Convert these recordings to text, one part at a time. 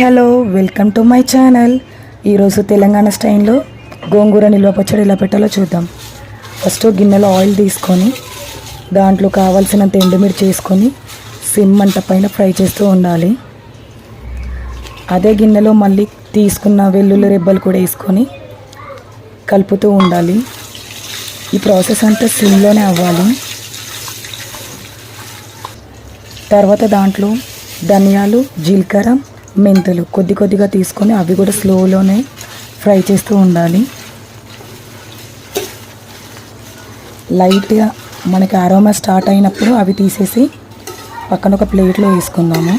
Hello welcome to my channel. ఈరోజు తెలంగాణ స్టైల్లో గోంగూర నిల్వ పచ్చడి ఎలా పెట్టాలో చూద్దాం. ఫస్ట్ గిన్నెలో ఆయిల్ తీసుకొని దాంట్లో కావాల్సినంత ఎండుమిర్చి చేసుకొని సిమ్ అంట పైన ఫ్రై చేస్తూ ఉండాలి. అదే గిన్నెలో మళ్ళీ తీసుకున్న వెల్లుల్లి రెబ్బలు కూడా వేసుకొని కలుపుతూ ఉండాలి. ఈ ప్రాసెస్ అంతా సిమ్లోనే అవ్వాలి. తర్వాత దాంట్లో ధనియాలు జీలకర్ర మెంతులు కొద్ది కొద్దిగా తీసుకొని అవి కూడా స్లోలోనే ఫ్రై చేస్తూ ఉండాలి. లైట్గా మనకి అరోమా స్టార్ట్ అయినప్పుడు అవి తీసేసి పక్కన ఒక ప్లేట్లో వేసుకుందాము.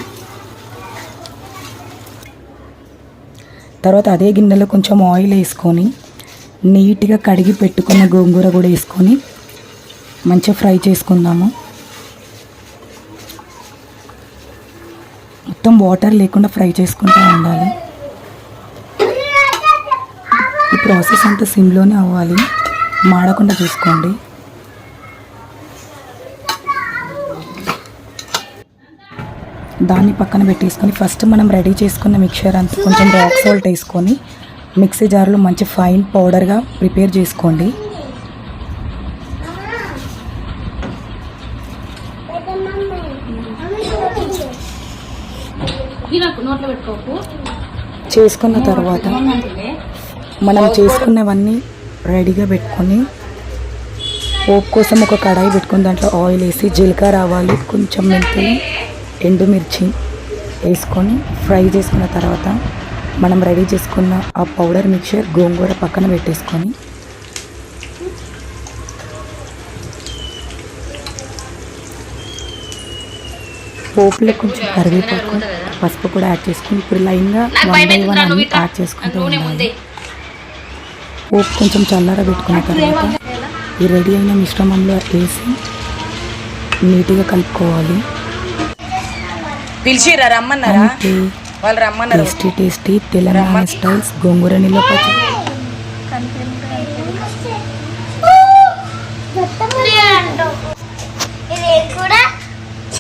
తర్వాత అదే గిన్నెలో కొంచెం ఆయిల్ వేసుకొని నీట్గా కడిగి పెట్టుకున్న గోంగూర కూడా వేసుకొని మంచిగా ఫ్రై చేసుకుందాము. మొత్తం వాటర్ లేకుండా ఫ్రై చేసుకుంటూ ఉండాలి. ఈ ప్రాసెస్ అంతా సిమ్లోనే అవ్వాలి. మాడకుండా చూసుకోండి. దాన్ని పక్కన పెట్టేసుకొని ఫస్ట్ మనం రెడీ చేసుకున్న మిక్చర్ అంతా కొంచెం రాక్ సాల్ట్ వేసుకొని మిక్సీ జార్లో మంచి ఫైన్ పౌడర్గా ప్రిపేర్ చేసుకోండి. చేసుకున్న తర్వాత మనం చేసుకున్నవన్నీ రెడీగా పెట్టుకొని పోపు కోసం ఒక కడాయి పెట్టుకొని దాంట్లో ఆయిల్ వేసి జీలకర్ర ఆవాలు కొంచెం మెంతులు ఎండుమిర్చి వేసుకొని ఫ్రై చేసుకున్న తర్వాత మనం రెడీ చేసుకున్న ఆ పౌడర్ మిక్చర్ గోంగూర పక్కన పెట్టేసుకొని పోపులో కొంచెం కరివేపాకు పసుపు కూడా యాడ్ చేసుకొని ఇప్పుడు లైన్గా వన్ బై వన్ అన్ని యాడ్ చేసుకుంటూ నూనె ఉండాలి. పోపు కొంచెం చల్లార పెట్టుకున్న తర్వాత ఈ రెడీ అయిన మిశ్రమంలో వేసి నీట్గా కలుపుకోవాలి. పిలిచిరా రమ్మన్నారా? వాళ్ళు రమ్మన్నారు. టేస్టీ టేస్టీ తెలంగాణ స్టైల్స్ గోంగూర నిల్వ పచ్చడి.